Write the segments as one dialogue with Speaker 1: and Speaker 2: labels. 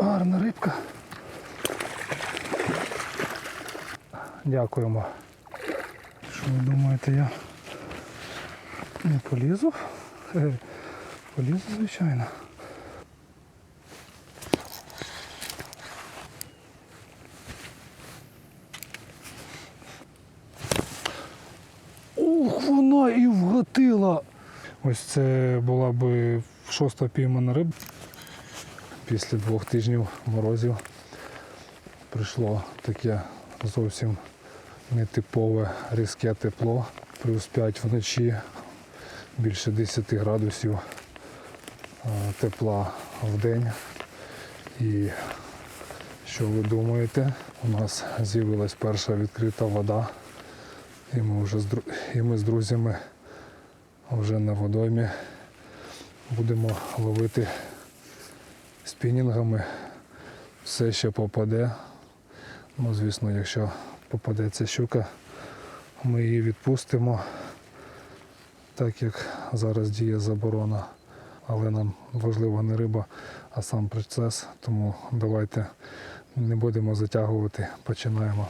Speaker 1: Гарна рибка. Дякуємо. Що ви думаєте, я не полізу? Полізу, звичайно. Ух, вона і вгатила. Ось це була би шоста піймана риба. Після двох тижнів морозів прийшло таке зовсім нетипове різке тепло. Плюс 5 вночі, більше 10 градусів е, тепла в день. І що ви думаєте? У нас з'явилась перша відкрита вода. І ми вже з, і ми з друзями вже на водоймі будемо ловити спінінгами. Все ще попаде. Ну, звісно, якщо попадеться щука, ми її відпустимо, так як зараз діє заборона. Але нам важлива не риба, а сам процес. Тому давайте не будемо затягувати, починаємо.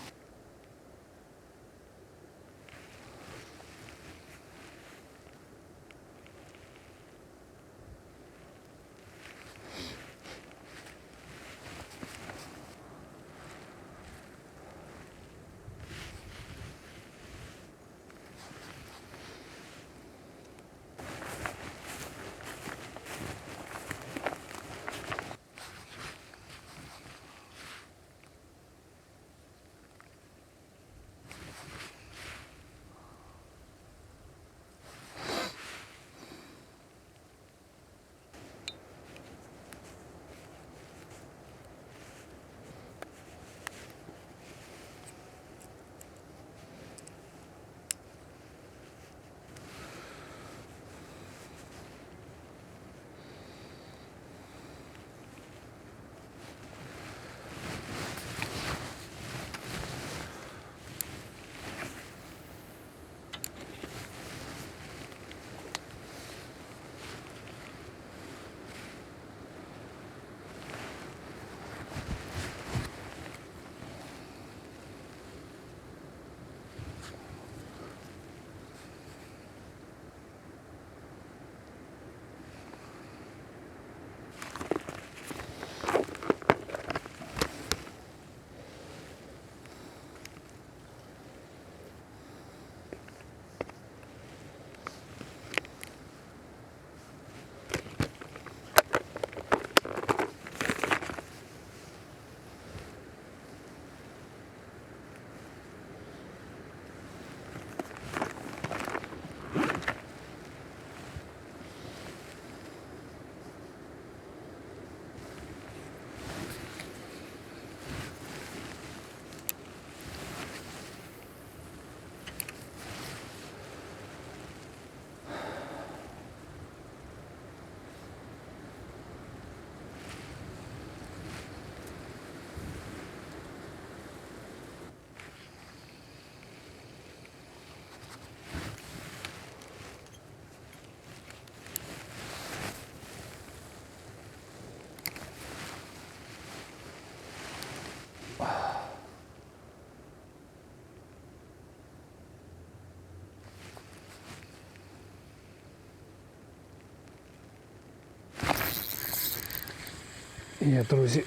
Speaker 1: Є, друзі,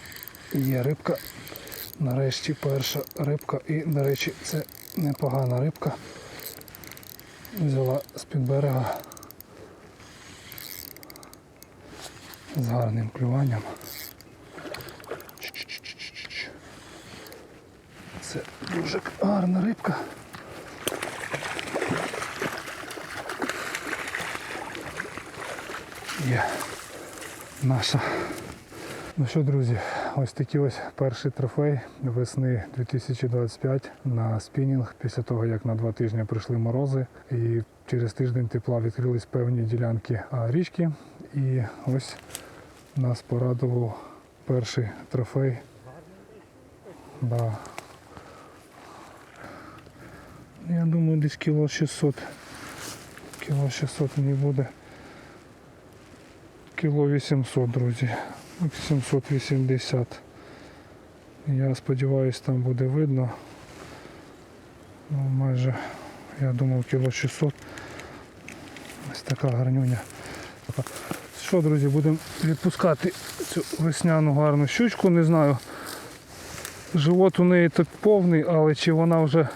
Speaker 1: є рибка. Нарешті перша рибка. І, до речі, це непогана рибка. Взяла з-під берега з гарним клюванням. Це дуже гарна рибка. Є наша. Ну що, друзі, ось такий ось перший трофей весни 2025 на спінінг після того, як на два тижні прийшли морози. І через тиждень тепла відкрились певні ділянки річки. І ось нас порадував перший трофей. Да. Я думаю, десь кіло 600. Кіло 600 мені буде. Кіло 800, друзі. 780. Я сподіваюся, там буде видно. Ну, майже, я думав, кіло 600. Ось така гарнюня. Що, друзі, будемо відпускати цю весняну гарну щучку. Не знаю. Живот у неї тут повний, але чи вона вже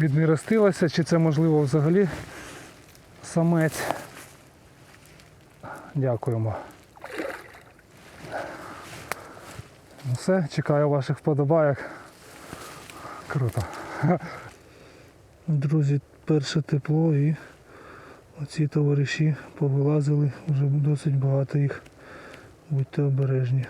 Speaker 1: віднеростилася, чи це можливо взагалі самець. Дякуємо. Все, чекаю ваших вподобайок. Круто. Друзі, перше тепло і оці товариші повилазили, вже досить багато їх. Будьте обережні.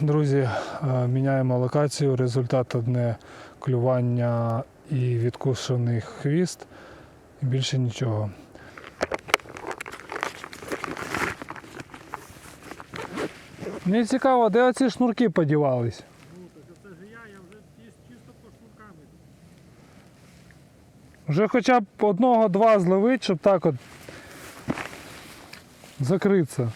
Speaker 1: Друзі, е, міняємо локацію. Результат одне клювання і відкушений хвіст. Більше нічого. Мені цікаво, де оці шнурки подівались?
Speaker 2: Ну, так це ж я, я вже чисто по шнурками.
Speaker 1: Вже хоча б одного-два зловить, щоб так от закритися.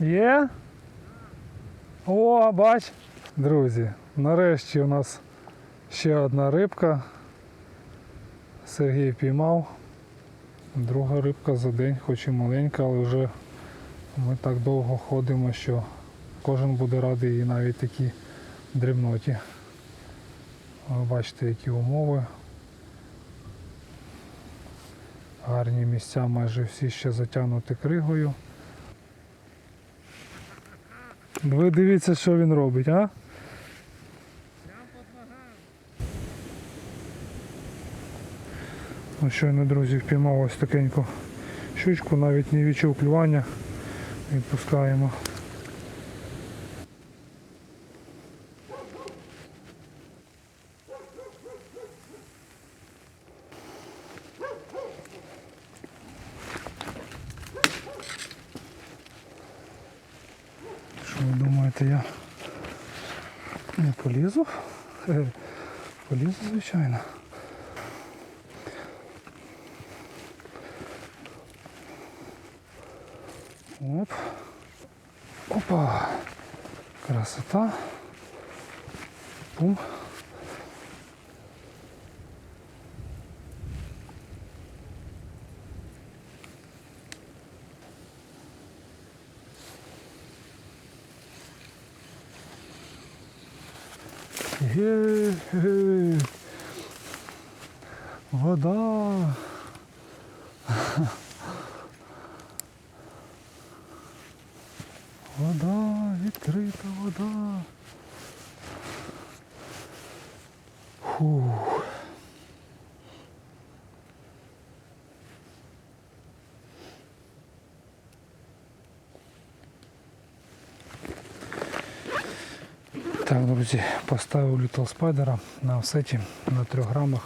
Speaker 1: Є? О, бач. Друзі, нарешті у нас ще одна рибка. Сергій піймав. Друга рибка за день, хоч і маленька, але вже ми так довго ходимо, що кожен буде радий і навіть такі дрібноті. Ви бачите, які умови. Гарні місця, майже всі ще затягнуті кригою. Ви дивіться, що він робить, а?
Speaker 2: Ось.
Speaker 1: Ну щойно, друзі, впіймав ось такеньку щучку, навіть не відчув клювання. Відпускаємо. Що ви думаєте, я не полізу? Хе, Полізу, звичайно. Оп. Опа. Красота. Пум. Вода. Вода. вода. Фух. Так, друзі, поставив Little Spider на офсеті на 3 грамах.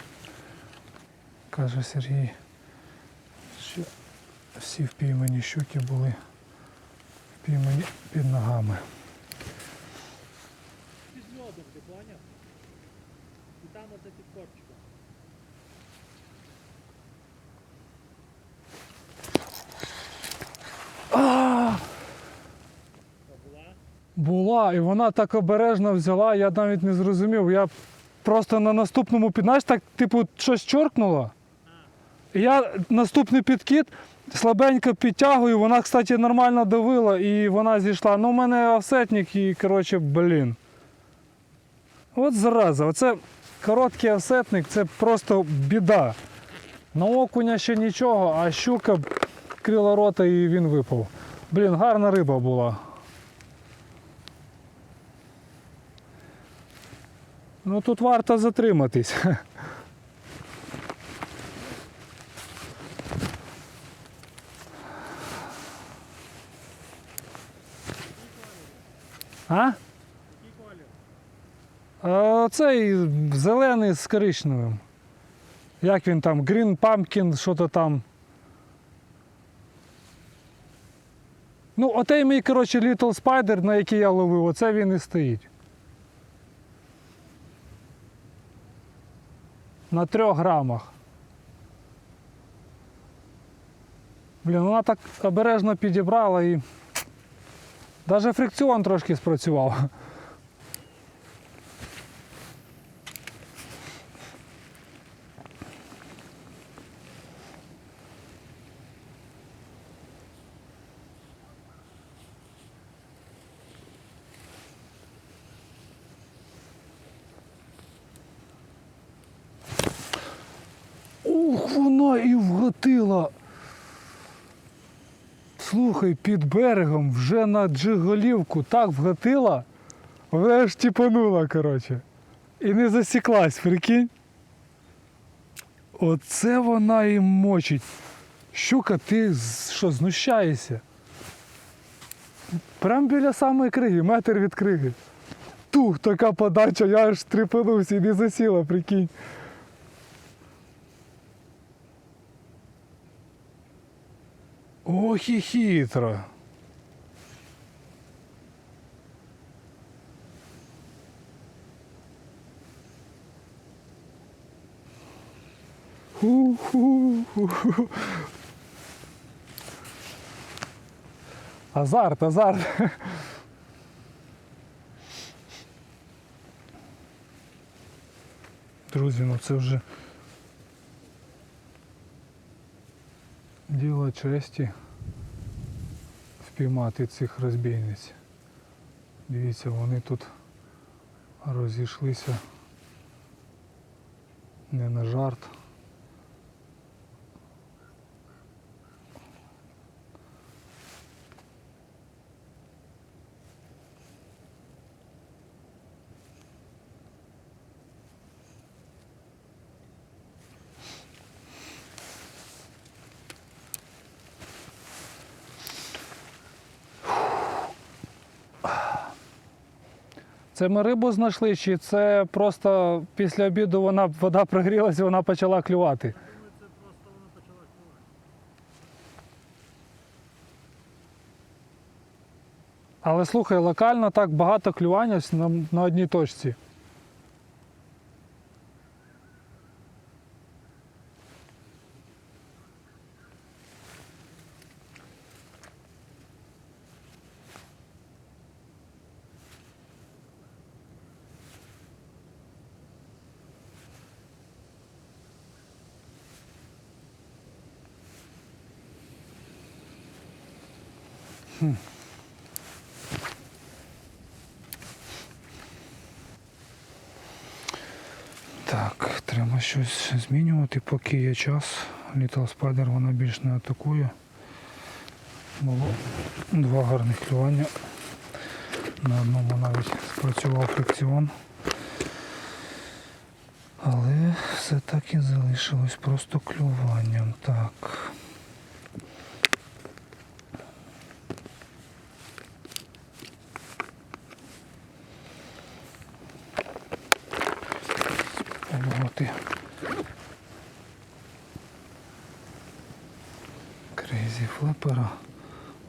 Speaker 1: Каже Сергій, що всі впіймані щуки були впіймані під ногами.
Speaker 2: Під льодом, ти поняв? І там оце під корчиком. Була?
Speaker 1: І вона так обережно взяла, я навіть не зрозумів. Я просто на наступному під, знаєш, так, типу, щось чоркнуло. Я наступний підкид слабенько підтягую, вона, кстати, нормально давила і вона зійшла. Ну, у мене офсетник і, коротше, блін. От зараза, оце короткий офсетник, це просто біда. На окуня ще нічого, а щука крила рота і він випав. Блін, гарна риба була. Ну тут варто затриматись. А? А, Цей зелений з коричневим. Як він там? Green Pumpkin, що то там. Ну, отей мій, коротше, Little Spider, на який я ловив, оце він і стоїть. На трьох грамах. Блін, вона так обережно підібрала і. Навіть фрикціон трошки спрацював. Ух, вона і вгатила. Слухай, під берегом вже на джиголівку так вгатила, вона аж тіпанула, коротше. І не засіклась, прикинь. Оце вона і мочить. Щука, ти що, знущаєшся? Прям біля самої криги, метр від криги. Тух, така подача, я аж трепенувся і не засіла, прикинь. Ох і хитро. Азарт, азарт. Друзі, ну це вже діло честі впіймати цих розбійниць. Дивіться, вони тут розійшлися не на жарт. Це ми рибу знайшли, чи це просто після обіду вона вода прогрілася,
Speaker 2: просто вона почала клювати.
Speaker 1: Але слухай, локально так багато клювання на, на одній точці. Так, треба щось змінювати, поки є час. Little Spider вона більш не атакує. Було два гарних клювання. На одному навіть спрацював фрикціон. Але все так і залишилось просто клюванням. Так. Крейзі флепера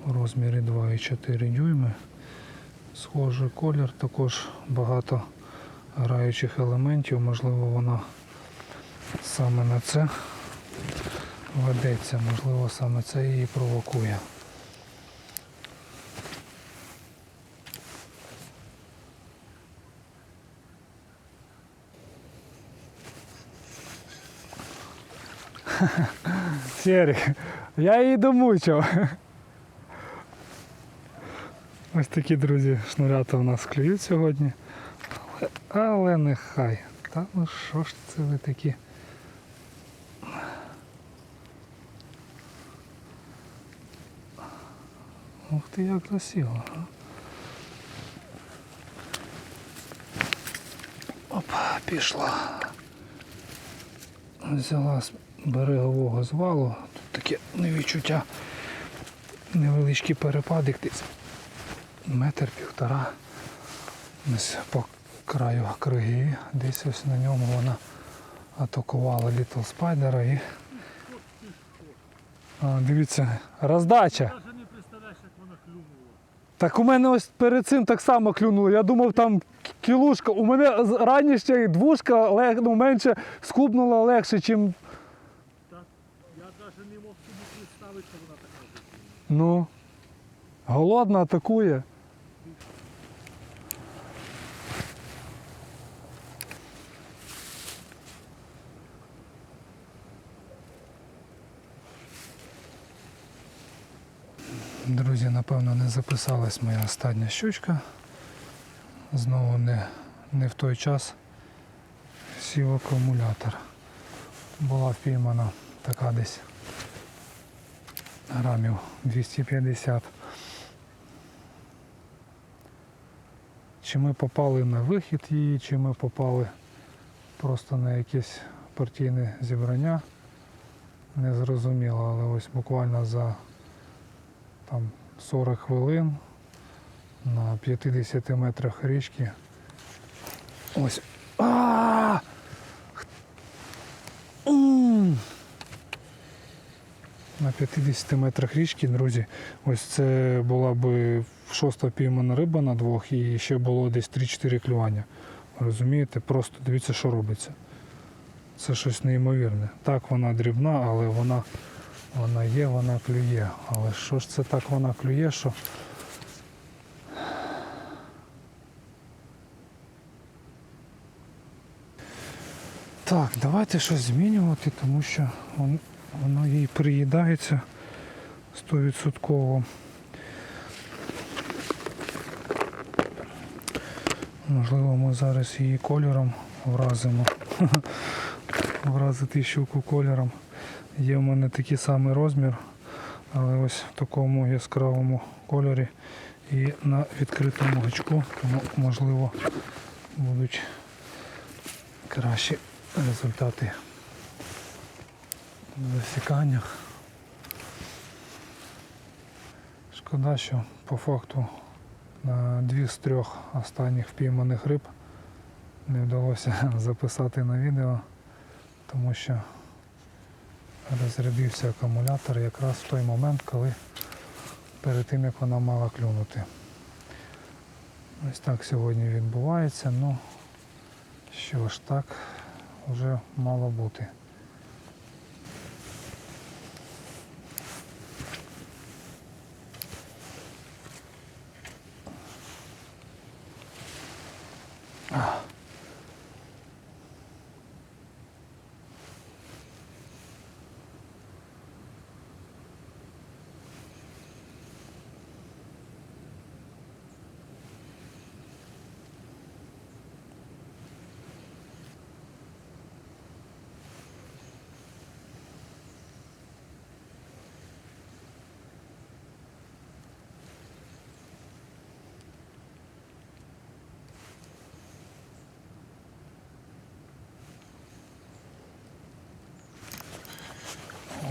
Speaker 1: у розмірі 2,4 дюйми. Схожий колір, також багато граючих елементів, можливо вона саме на це ведеться, можливо саме це її провокує. Серік, я її домучив. Ось такі, друзі, шнурята у нас клюють сьогодні. Але, але нехай. Та ну що ж це ви такі? Ух ти як а. Опа, пішла. Взяла берегового звалу. Тут таке невідчуття. Невеличкий перепадик десь. Метр півтора. Ось по краю криги. Десь ось на ньому вона атакувала Літл Спайдера і. А, дивіться, роздача. Так у мене ось перед цим так само клюнуло. Я думав, там кілушка. У мене раніше двушка лег, ну, менше скубнула легше, чим.
Speaker 2: Не мог собі представити, що вона така.
Speaker 1: Ну. Голодна атакує. Друзі, напевно, не записалась моя остання щучка. Знову не, не в той час сів акумулятор. Була впіймана така десь грамів 250. Чи ми попали на вихід її, чи ми попали просто на якесь партійне зібрання. Не зрозуміло, але ось буквально за там 40 хвилин на 50 метрах річки. Ось. А! М! На 50 метрах річки, друзі, ось це була би шоста піймана риба на двох і ще було десь 3-4 клювання. Розумієте? Просто дивіться, що робиться. Це щось неймовірне. Так, вона дрібна, але вона, вона є, вона клює. Але що ж це так вона клює, що. Так, давайте щось змінювати, тому що воно їй приїдається 100%. Можливо, ми зараз її кольором вразимо. Вразити щуку кольором. Є в мене такий самий розмір, але ось в такому яскравому кольорі і на відкритому гачку, тому можливо будуть кращі результати в засіканнях. Шкода, що по факту на дві з трьох останніх впійманих риб не вдалося записати на відео, тому що розрядився акумулятор якраз в той момент, коли перед тим як вона мала клюнути. Ось так сьогодні відбувається. Ну що ж, так вже мало бути.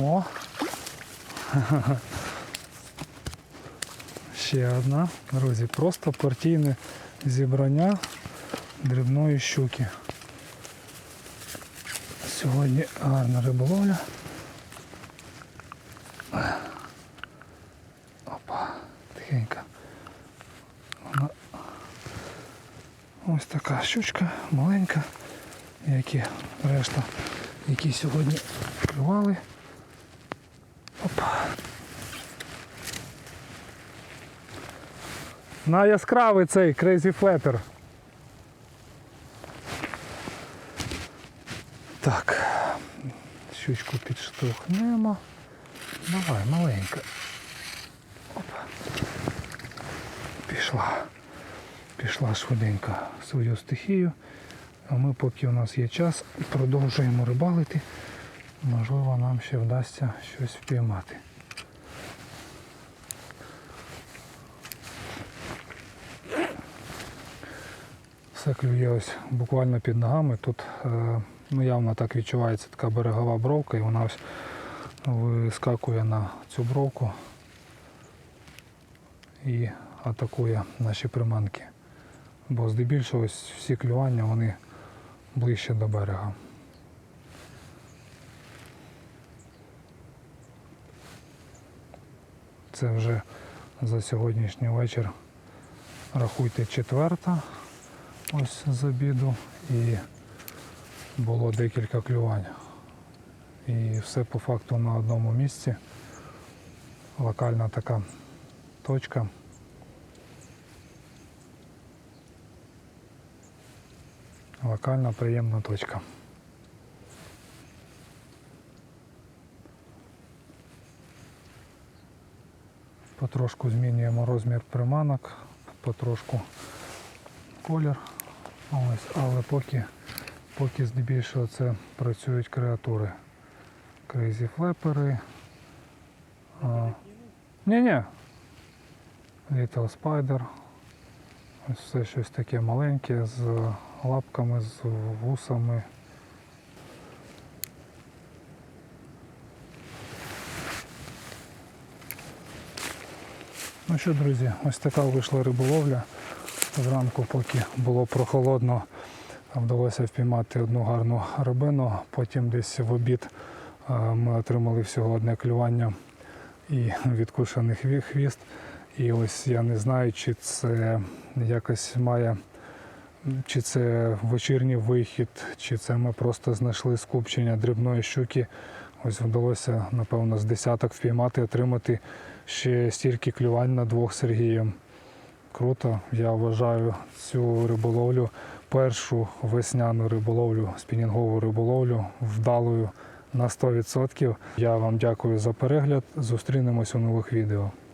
Speaker 1: О. Ще одна. Друзі, просто партійне зібрання дрібної щуки. Сьогодні гарна риболовля. Опа, тихенько. Вона ось така щучка, маленька, як і решта, які сьогодні клювали. На яскравий цей Crazy Flapper. Так, щучку підштовхнемо. Давай, маленька. Опа. Пішла. Пішла швиденько свою стихію. А ми, поки у нас є час, продовжуємо рибалити. Можливо, нам ще вдасться щось впіймати. Все клює ось буквально під ногами. Тут е, ну, явно так відчувається така берегова бровка і вона ось вискакує на цю бровку і атакує наші приманки. Бо здебільшого ось всі клювання вони ближче до берега. Це вже за сьогоднішній вечір рахуйте четверта ось з обіду і було декілька клювань. І все по факту на одному місці. Локальна така точка. Локальна приємна точка. Потрошку змінюємо розмір приманок, потрошку колір. Ось, але поки, поки здебільшого це працюють креатури. Crazy флепери. Ні-ні. Little Spider. Ось все щось таке маленьке з лапками, з вусами. Ну що, друзі, ось така вийшла риболовля. Зранку, поки було прохолодно, вдалося впіймати одну гарну рибину. Потім десь в обід е, ми отримали всього одне клювання і відкушений хвіст. І ось я не знаю, чи це якось має, чи це вечірній вихід, чи це ми просто знайшли скупчення дрібної щуки. Ось вдалося, напевно, з десяток впіймати, отримати ще стільки клювань на двох Сергієм. Круто. Я вважаю цю риболовлю, першу весняну риболовлю, спінінгову риболовлю вдалою на 100%. Я вам дякую за перегляд. Зустрінемось у нових відео.